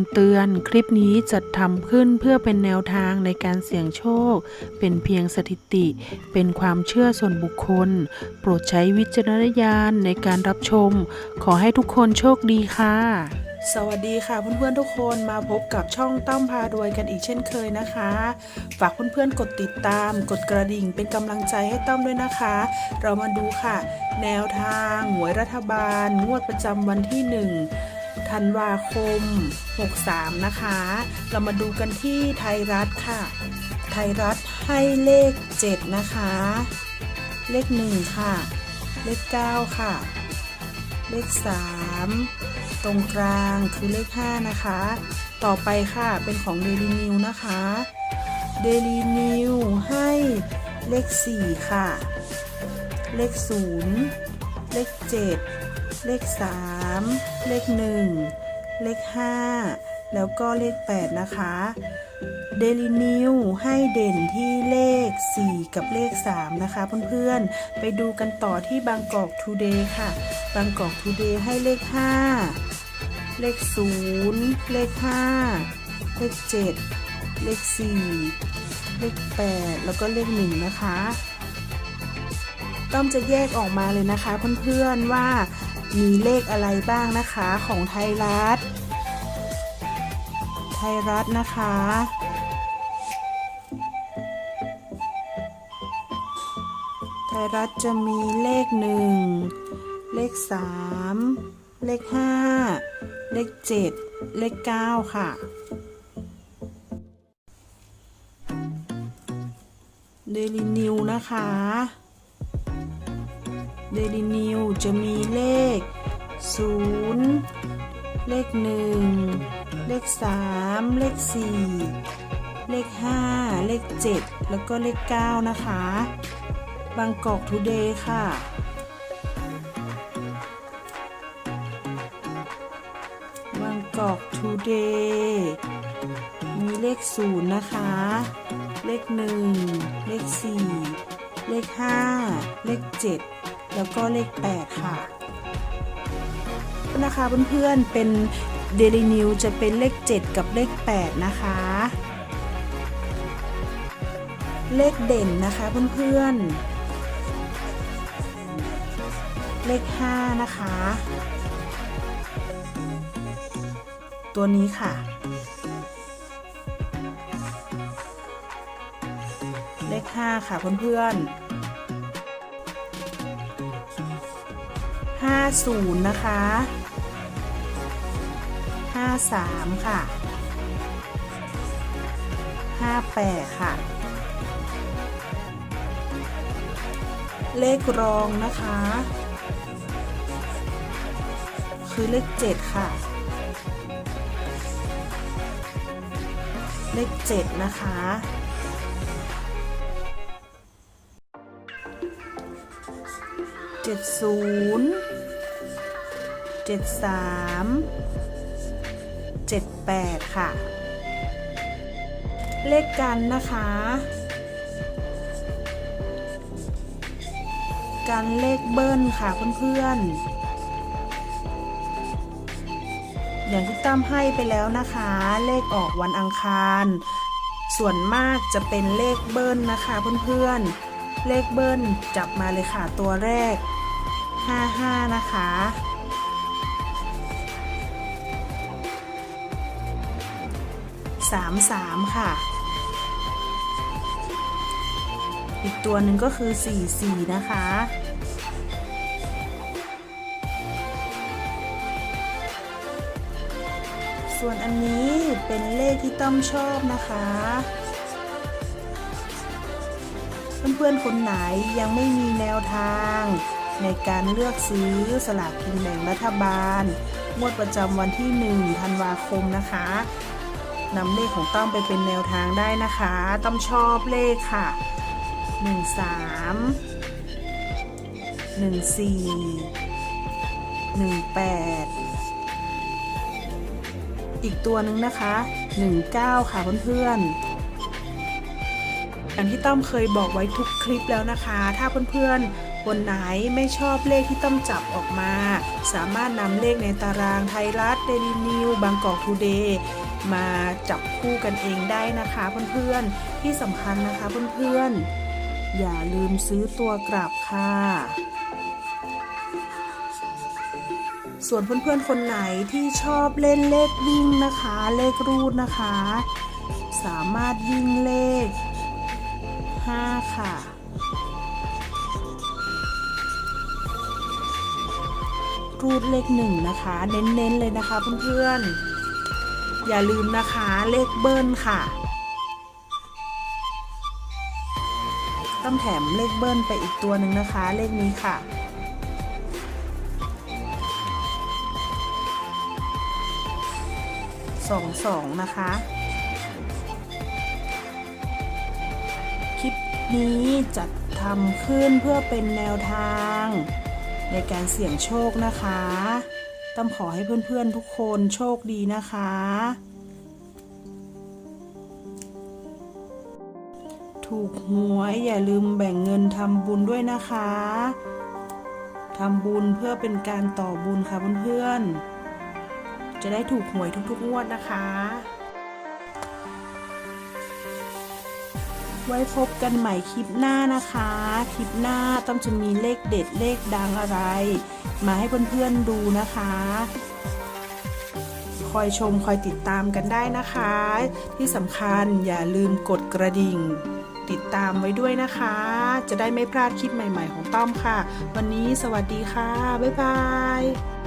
ำเตือน คลิปนี้จัดทำขึ้นเพื่อเป็นแนวทางในการเสี่ยงโชค เป็นเพียงสถิติ เป็นความเชื่อส่วนบุคคล โปรดใช้วิจารณญาณในการรับชม ขอให้ทุกคนโชคดีค่ะ สวัสดีค่ะเพื่อนๆทุกคนมาพบกับช่องตั้มพารวยกันอีกเช่นเคยนะคะ ฝากเพื่อนๆกดติดตาม กดกระดิ่งเป็นกำลังใจให้ตั้มด้วยนะคะ เรามาดูค่ะ แนวทางหวยรัฐบาล งวดประจำวันที่ 1 ธันวาคม 63 นะคะ เรามาดูกันที่ไทยรัฐค่ะ ไทยรัฐให้เลข 7 นะคะ เลข 1 ค่ะ เลข 9 ค่ะ เลข 3 ตรงกลางคือเลข 5 นะคะ ต่อไปค่ะเป็นของ Daily New นะคะ Daily New ให้เลข 4 ค่ะ เลข 0 เลข 7 เลข 3 เลข 1 เลข 5 แล้วก็เลข 8 นะคะ Daily New ให้เด่นที่เลข 4 กับเลข 3 นะคะเพื่อนๆ ไปดูกันต่อที่บางกอก Today ค่ะ บางกอก Today ให้เลข 5 เลข 0 เลข 5 เลข 7 เลข 4 เลข 8 แล้วก็เลข 1 นะคะ ต้อมจะแยกออกมาเลยนะคะเพื่อนๆว่ามีเลขอะไรบ้างนะคะของไทยรัฐ ไทยรัฐนะคะ ไทยรัฐจะมีเลขหนึ่งเลขสามเลขห้าเลขเจ็ดเลขเก้าค่ะเดลินิวนะคะ เดลินิวจะมีเลขศูนย์เลขหนึ่งเลขสามเลขสี่เลขห้าเลขเจ็ดแล้วก็เลขเก้านะคะ บางกอกทูเดย์ค่ะบางกอกทูเดย์มีเลขศูนย์นะคะ เลขหนึ่งเลขสี่เลขห้าเลขเจ็ด แล้วก็เลขแปดค่ะนะคะเพื่อนๆเป็น Daily New จะเป็นเลข 7 กับเลข 8 นะคะ เลขเด่นนะคะเพื่อนๆ เลข 5 นะคะ ตัวนี้ค่ะ เลข 5 ค่ะเพื่อนๆ 50 นะคะ 53 ค่ะ 58 ค่ะ เลขรองนะคะ คือเลข 7 ค่ะ เลข 7 นะคะเจ็ดศูนย์เจ็ดสามเจ็ดแปดค่ะ เลขกันนะคะ กันเลขเบิ้ลค่ะเพื่อนๆ อย่างที่ตั้มให้ไปแล้วนะคะ เลขออกวันอังคาร ส่วนมากจะเป็นเลขเบิ้ลนะคะเพื่อนๆ เลขเบิ้ลจับมาเลยค่ะตัวแรก 55 นะคะ 33 ค่ะ อีกตัวหนึ่งก็คือ 44 นะคะ ส่วนอันนี้เป็นเลขที่ต้อมชอบนะคะเพื่อนๆ คนไหนยังไม่มีแนวทาง ในการเลือกซื้อสลากกินแบ่งรัฐบาล งวดประจำวันที่ 1 ธันวาคมนะคะ นำเลขของต้อมไปเป็นแนวทางได้นะคะ ต้อมชอบเลขค่ะ 1 3 1 4 1 8 อีกตัวหนึ่งนะคะ 19 ค่ะเพื่อนๆอย่างที่ต้อมเคยบอกไว้ทุกคลิปแล้วนะคะ ถ้าเพื่อนๆคนไหนไม่ชอบเลขที่ต้อมจับออกมา สามารถนำเลขในตารางไทยรัฐเดลินิวบางกอกทูเดย์ มาจับคู่กันเองได้นะคะเพื่อนๆ ที่สำคัญนะคะเพื่อนๆ อย่าลืมซื้อตัวกลับค่ะ ส่วนเพื่อนๆ คนไหนที่ชอบเล่นเลขวิ่งนะคะ เลขรูดนะคะ สามารถวิ่งเลข 5 ค่ะรูดเลขหนึ่งนะคะ เน้นๆเลยนะคะเพื่อนๆ อย่าลืมนะคะเลขเบิ้ลค่ะต้องแถมเลขเบิ้ลไปอีกตัวหนึ่งนะคะ เลขนี้ค่ะ สองสองนะคะ คลิปนี้จัดทำขึ้นเพื่อเป็นแนวทาง ในการเสี่ยงโชคนะคะ ต้องขอให้เพื่อนๆทุกคนโชคดีนะคะ ถูกหวยอย่าลืมแบ่งเงินทำบุญด้วยนะคะทำบุญเพื่อเป็นการต่อบุญค่ะเพื่อนๆจะได้ถูกหวยทุกๆงวดนะคะ ไว้พบกันใหม่คลิปหน้านะคะ คลิปหน้าต้องจะมีเลขเด็ดเลขดังอะไร มาให้เพื่อนๆดูนะคะ คอยชมคอยติดตามกันได้นะคะ ที่สำคัญอย่าลืมกดกระดิ่ง ติดตามไว้ด้วยนะคะ จะได้ไม่พลาดคลิปใหม่ ๆ ของต้อมค่ะ วันนี้สวัสดีค่ะ บ๊ายบาย